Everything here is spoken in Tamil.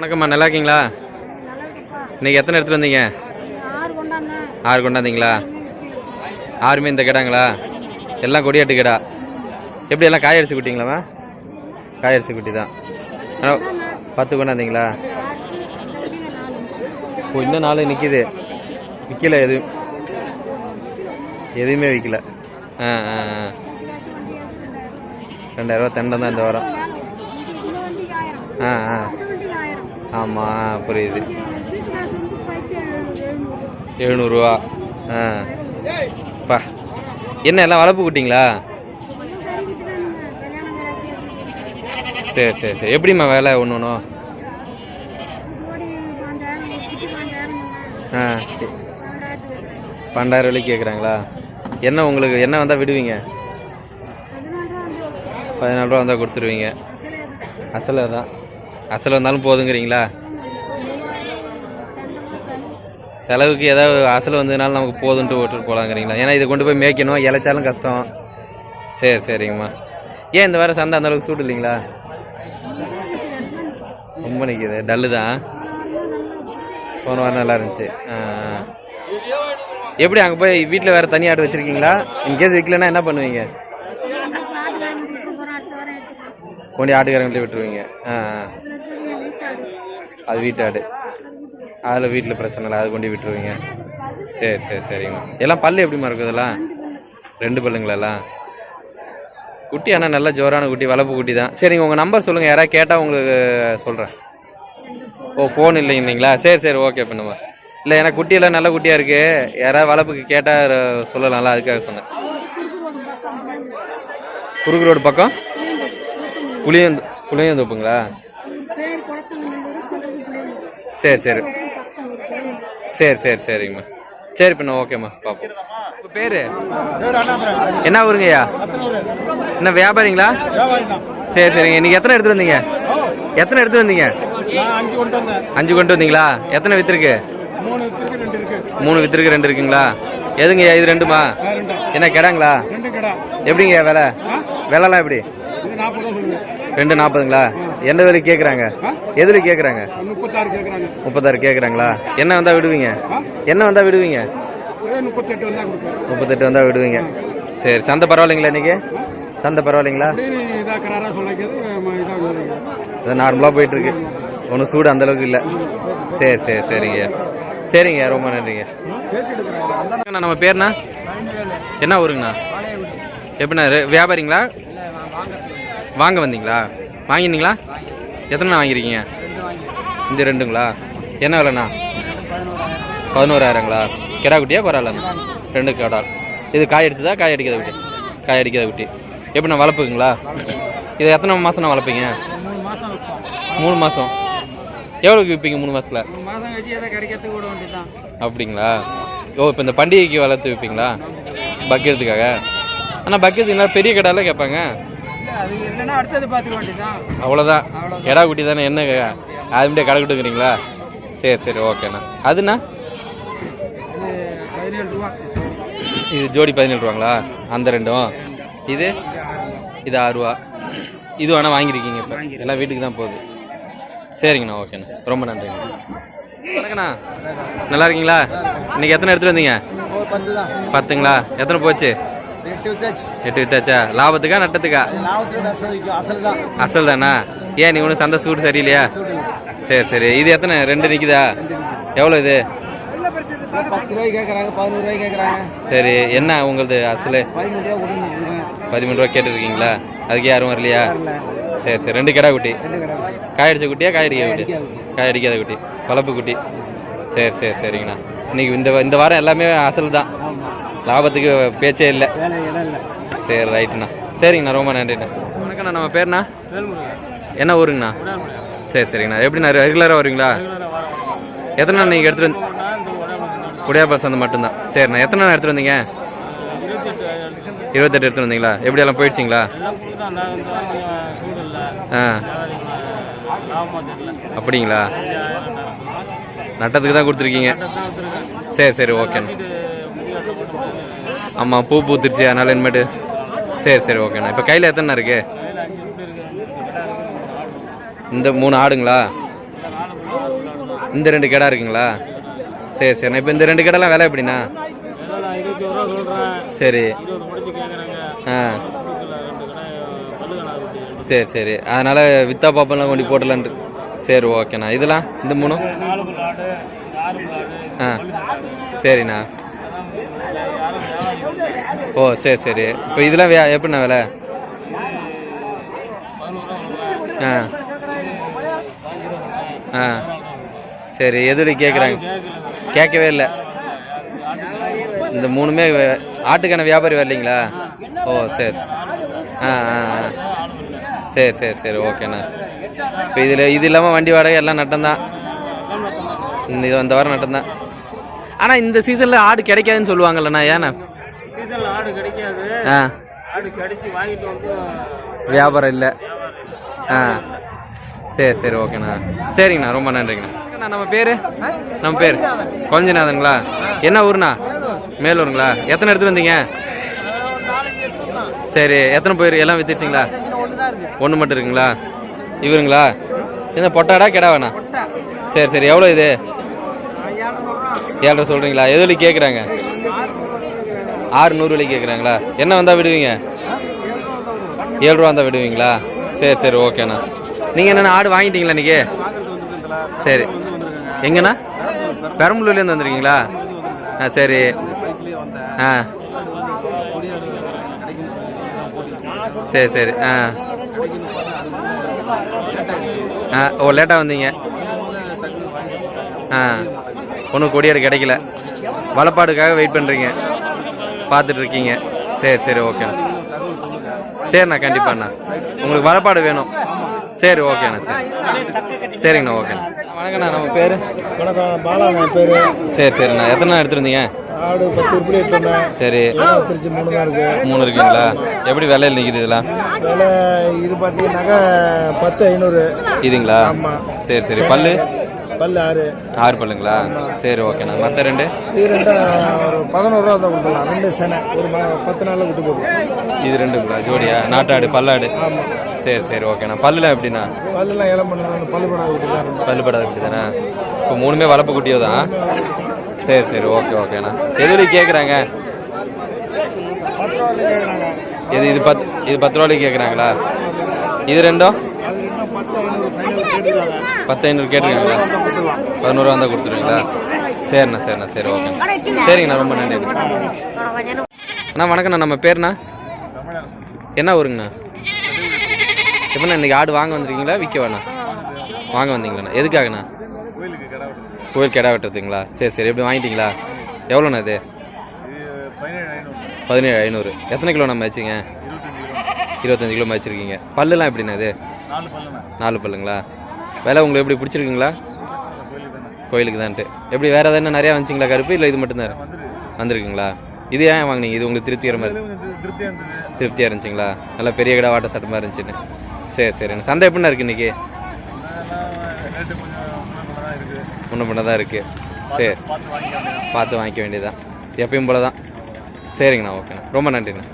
வணக்கம்மா நல்லா இருக்கீங்களா? இன்னைக்கு எத்தனை எடுத்துட்டு வந்தீங்க? ஆறு கொண்டாந்தீங்களா? ஆறுமே இந்த கிடாங்களா? எல்லாம் கொடியாட்டு கிடா. எப்படி எல்லாம் காய் அரிசி குட்டிங்களாம்மா? காய் அரிசி குட்டி தான். ஆ, பத்து கொண்டாந்தீங்களா? ஓ இன்னும் நாலு நிற்கிது விற்கல எதுவும் எதுவுமே விற்கல ஆ ஆ ஆ. ரெண்டாயிரரூவா தண்டம் தான் இந்த வாரம். ஆ ஆ. ஆமாம் புரியுது. எழுநூறுவா. ஆ. பா. என்ன எல்லாம் வளர்ப்பு குட்டிங்களா? சரி சரி சரி. எப்படிம்மா வேலை ஒன்று ஒன்றும் ஆ. பன்னெண்டாயிரம் வரைக்கும் கேட்குறாங்களா என்ன உங்களுக்கு என்ன வந்தால் விடுவீங்க? பதினாலு ரூபா வந்தால் கொடுத்துருவீங்க. அசலை தான். அசல் வந்தாலும் போதுங்கிறீங்களா? செலவுக்கு ஏதாவது அசல் வந்ததுனால நமக்கு போதுன்ட்டு ஓட்டு போகலாங்கிறீங்களா ஏன்னா இதை கொண்டு போய் மேய்க்கணும் இழைச்சாலும் கஷ்டம். சரி சரிங்கம்மா. ஏன் இந்த வாரம் சந்தை அந்த அளவுக்கு சூடு இல்லைங்களா? ரொம்ப நிற்கிது டல்லு தான் போன வாரம் நல்லா இருந்துச்சு. எப்படி அங்கே போய் வீட்டில் வேறு தனி ஆடு வச்சுருக்கீங்களா? இன்கேஸ் விற்கலன்னா என்ன பண்ணுவீங்க? கொண்டு ஆட்டுக்காரங்கள்ட்ட விட்டுருவீங்க. ஆ அது வீட்டு ஆடு அதில் வீட்டில் பிரச்சனை இல்லை அது கொண்டு விட்டுருவீங்க. சரி சரி சரிங்க. எல்லாம் பல்லு எப்படிம்மா இருக்கும் இதெல்லாம்? ரெண்டு பல்லுங்களெல்லாம் குட்டி ஆனால் நல்ல ஜோரான குட்டி வளர்ப்பு குட்டி தான். சரிங்க உங்கள் நம்பர் சொல்லுங்கள் யாராவது கேட்டால் உங்களுக்கு சொல்கிறேன் ஓ ஃபோன் இல்லைங்களா? சரி சரி ஓகே பண்ணுமா இல்லை ஏன்னா குட்டியெல்லாம் நல்ல குட்டியாக இருக்குது யாராவது வளர்ப்புக்கு கேட்டால் சொல்லலாம்ல அதுக்காக சொன்னேன். குறுக்கு ரோடு பக்கம்? புளியந்து புளியந்தோப்புங்களா? சரி சரி. சரி சரி சரிங்கம்மா. சரி பின்ன ஓகேம்மா பார்ப்போம் உங்கள் பேர்? என்ன ஊருங்கய்யா? என்ன வியாபாரிங்களா? சரி சரிங்க. இன்னைக்கு எத்தனை எடுத்துட்டு வந்தீங்க? எத்தனை எடுத்து வந்தீங்க? அஞ்சு கொண்டு வந்தீங்களா? எத்தனை வித்துருக்கு? மூணு வித்துருக்கு ரெண்டு இருக்குங்களா? எதுங்கய்யா இது ரெண்டுமா? ரெண்டு என்ன கிடாங்களா? எப்படிங்கய்யா விலை? விலைலாம் எப்படி? ரெண்டு நாற்பதுங்களா? எந்த விலைக்கு கேட்குறாங்க எதில் கேட்குறாங்க முப்பத்தாறு கேட்குறாங்க முப்பத்தாறு கேட்குறாங்களா என்ன வந்தால் விடுவீங்க? என்ன வந்தால் விடுவீங்க? முப்பத்தெட்டு வந்தால் விடுவீங்க. சரி சந்தை பரவாயில்லைங்களா இன்னைக்கு? சந்தை பரவாயில்லைங்களா? இது நார்மலாக போயிட்டு இருக்கு ஒன்றும் சூடு அந்த அளவுக்கு இல்லை. சரி சரி சரிங்க. சரிங்க ரொம்ப நன்றிங்க. நம்ம பேர்ண்ணா என்ன? ஊருங்கண்ணா? எப்படிண்ணா வியாபாரிங்களா? வாங்க வந்தீங்களா? வாங்கினீங்களா? எத்தனை வாங்கியிருக்கீங்க? இந்த ரெண்டுங்களா? என்ன விலைண்ணா? பதினோராயிரங்களா? கிடா குட்டியா குறாலண்ணா ரெண்டு கிடா. இது காய் அடிச்சதா காய் அடிக்காத குட்டி? காய் அடிக்காத குட்டி. எப்படிண்ணா வளர்ப்புக்குங்களா? இது எத்தனை மாதம்ண்ணா வளர்ப்பீங்க? மூணு மாதம் எவ்வளோக்கு விற்பீங்க மூணு மாதத்தில் அப்படிங்களா? ஓ இப்போ இந்த பண்டிகைக்கு வளர்த்து விற்பீங்களா? பக்கிறதுக்காக ஆனால் பக்கிறதுக்கு பெரிய கடையில் கேட்பாங்க. அவ்வளோதான் கிடா குட்டி தானே என்ன அது முடியே கடை விட்டுக்கிறீங்களா சரி சரி ஓகேண்ணா அதுண்ணா? இது ஜோடி பதினேழு ரூபாங்களா? அந்த ரெண்டும். இது? இது ஆறு ரூபா. இது வேணால் வாங்கியிருக்கீங்க இப்போ. எல்லாம் வீட்டுக்கு தான் போகுது. சரிங்கண்ணா ஓகேண்ணா ரொம்ப நன்றிங்க. வணக்கண்ணா நல்லா இருக்கீங்களா? இன்னைக்கு எத்தனை எடுத்துகிட்டு வந்தீங்க? பத்துங்களா? எத்தனை போச்சு? எட்டு வித்தாச்சு லாபத்துக்கா நட்டத்துக்கா? அசல் தான். ஏன் நீ ஒன்றும் சந்தை சூடு சரியில்லையா? சரி சரி. இது எத்தனை? ரெண்டு நிற்குதா எவ்வளோ இது? சரி என்ன உங்களது அசல்? பதிமூணு ரூபா கேட்டுருக்கீங்களா? அதுக்கு யாரும் வரலையா? சரி சரி. ரெண்டு கிடா குட்டி. காய் அடிச்ச குட்டியா காய் அடிக்காத குட்டி. காய் அடிக்காத குட்டி. வளர்ப்பு குட்டி. சரி சரி சரிங்கண்ணா. இன்னைக்கு இந்த இந்த வாரம் எல்லாமே அசல் தான். லாபத்துக்கு பேச்சே இல்லை. வேலை இடம் இல்லை. சரி ரைட்டுண்ணா சரிங்கண்ணா ரொம்ப நன்றிண்ணா. வணக்கண்ணா நம்ம பேர்ண்ணா? வேல்முருகன். என்ன ஊருங்கண்ணா? சரி சரிங்கண்ணா. எப்படிண்ணா ரெகுலராக வருவீங்களா எத்தனை நாள் நீங்கள் எடுத்துகிட்டு வந்து குடியாப்பா சந்தை மட்டும்தான். சரிண்ணா எத்தனை நாள் எடுத்துகிட்டு வந்தீங்க? இருபத்தெட்டு எடுத்துகிட்டு வந்தீங்களா? எப்படி எல்லாம் போயிடுச்சிங்களா? ஆ. அப்படிங்களா? நட்டத்துக்கு தான் கொடுத்துருக்கீங்க. சரி சரி ஓகேண்ணா. ஆமாம் பூ பூத்துருச்சு அதனால இனிமேட்டு சரி சரி ஓகேண்ணா இப்போ கையில் எத்தனை இருக்கு? இந்த மூணு ஆடுங்களா? இந்த ரெண்டு கிடா இருக்குங்களா? சரி சரிண்ணா இப்போ இந்த ரெண்டு கிடலாம் விலை எப்படிண்ணா? சரி. ஆ. சரி சரி. அதனால் வித்தா பாப்பெல்லாம் கொண்டு போட்டலான்ட்டு சரி ஓகேண்ணா இதெல்லாம் இந்த மூணும்? ஆடு ஆ. சரிண்ணா. ஓ சரி சரி. இப்போ இதெல்லாம் வே- எப்படிண்ணா விலை? ஆ. ஆ. சரி எதுடி கேட்குறாங்க கேட்கவே இல்லை. இந்த மூணுமே ஆட்டுக்கான வியாபாரி வரலைங்களா? ஓ சரி. ஆ ஆ ஆ. சரி சரி சரி ஓகேண்ணா. இப்போ இதில் இது இல்லாமல் வண்டி வாடகை எல்லாம் நட்டம்தான். இந்த இது அந்த வாரம் நட்டம்தான். ஆனால் இந்த சீசனில் ஆடு கிடைக்காதுன்னு சொல்லுவாங்கல்லண்ணா ஏண்ணா சீசனில் ஆடு கிடைக்காது. ஆ. ஆடு கடிச்சு வாங்கிட்டு வந்து வியாபாரம் இல்லை. ஆ. சரி சரி ஓகேண்ணா. சரிங்கண்ணா ரொம்ப நன்றிங்கண்ணா. நம்ம பேர்? நம்ம பேர்? கொஞ்சநாதனுங்களா? என்ன ஊருண்ணா? மேலூருங்களா? எத்தனை எடுத்துட்டு வந்தீங்க? சரி எத்தனை போயிரு எல்லாம் வித்துச்சிங்களா ஒன்று மட்டும் இருக்குங்களா? இவருங்களா? இந்த பொட்டாடா கிடாவாண்ணா? சரி சரி எவ்வளோ இது? ஏழரை சொல்கிறீங்களா எது கேட்குறாங்க ஆறு நூறு வழி கேட்குறாங்களா என்ன வந்தால் விடுவீங்க? ஏழு ரூபா வந்தால் விடுவீங்களா? சரி சரி ஓகேண்ணா நீங்கள் என்னென்ன ஆடு வாங்கிட்டீங்களா இன்னைக்கு? சரி. எங்கண்ணா? பெரம்பலூர்லேருந்து வந்திருக்கீங்களா? ஆ சரி. ஆ. சரி சரி ஆ. ஆ ஓ லேட்டாக வந்தீங்க. ஒன்றும் கொடியார் கிடைக்கல. வளப்பாடுக்காக வெயிட் பண்ணுறீங்க பார்த்துட்டு இருக்கீங்க சரி சரி ஓகேண்ணா சரிண்ணா கண்டிப்பாண்ணா உங்களுக்கு வளப்பாடு வேணும். சரி ஓகேண்ணா சரி. சரிங்கண்ணா ஓகேண்ணா வணக்கண்ணா நம்ம பேர்? வணக்கம் பாலா பேர். சரி சரிண்ணா. எத்தனை எடுத்துருந்தீங்க? ஆடு பத்து உருப்படி எடுத்துருந்தேன். சரி. திருச்சி மூணு தான் இருக்கு. மூணு இருக்குங்களா? எப்படி விலையில் நிற்கிது இதெல்லாம்? விலை இது பார்த்தீங்கன்னாக்கா பத்து ஐநூறு. இதுங்களா? ஆமாம் சரி. சரி. பல்லு? பல்லு ஆறு. ஆறு பல்லுங்களா? சரி ஓகேண்ணா மற்ற ரெண்டு? இது ரெண்டு ஒரு பதினோரு ரூபா தான் கொடுக்கலாம். ரெண்டு செனை. ஒரு பத்து நாளில் விட்டு போடுவோம். இது ரெண்டுங்களா? ஜோடியா? நாட்டாடு பல்லாடு? ஆமாம் சரி சரி ஓகேண்ணா பல்லுலாம் எப்படிண்ணா? பல்லுலாம் இளம் பண்ண பல்லு படாத விட்டு தான் இருக்கும். பல்லு படாது இப்படி தானே? இப்போ மூணுமே வளர்ப்பு குட்டியோ தான்? சரி சரி ஓகே ஓகேண்ணா எது கேட்குறாங்க இது இது பத்து இது பத்து ரூபாய்க்கு கேட்குறாங்களா இது ரெண்டும் பத்து ஐநூறு கேட்டுருக்காங்க. கேட்டிருக்காங்களா பதினோருவா தான் கொடுத்துருவீங்களா? சரிண்ணா சரிண்ணா சரி ஓகே சரிங்கண்ணா ரொம்ப நன்றி. அண்ணா வணக்கண்ணா நம்ம பேர்ண்ணா? என்ன ஊருங்கண்ணா? எப்படிண்ணா இன்னைக்கு ஆடு வாங்க வந்திருக்கீங்களா? விற்க வேணா வாங்க வந்தீங்களாண்ணா? எதுக்காகண்ணா? கோயில் கிடா வெட்டுறதுங்களா? சரி சரி எப்படி வாங்கிட்டீங்களா? எவ்வளோண்ணா இது? பதினேழு ஐநூறு. எத்தனை கிலோ நம்ம வச்சுங்க இருபத்தஞ்சு கிலோ. இருபத்தஞ்சு கிலோ வச்சுருக்கீங்க பல்லுலாம் எப்படிண்ணா இது? நாலு பல்லுங்களா? விலை உங்களுக்கு எப்படி பிடிச்சிருக்குங்களா? கோயிலுக்கு தானே கோயிலுக்கு தான்ட்டு. எப்படி வேறு எதாவது நிறையா வந்துச்சிங்களா கருப்பு? இல்லை இது மட்டும்தான் வந்துருக்கு வந்திருக்குங்களா? இது ஏன் வாங்குனீங்க? இது உங்களுக்கு திருப்திகர மாதிரி? திருப்தியாக இருந்துச்சுங்களா? நல்லா பெரிய கடை வாட்ட சட்டமாக இருந்துச்சுன்னு. சரி சரிண்ணா. சந்தை எப்படிண்ணா இருக்குது இன்றைக்கி கொஞ்சம் முன்னே பண்ண தான் இருக்குது சரி. பார்த்து வாங்கிக்க வேண்டியது பார்த்து வாங்கிக்க வேண்டியதுதான். எப்பயும் போல தான் சரிங்கண்ணா ஓகேண்ணா. ரொம்ப நன்றிண்ணா.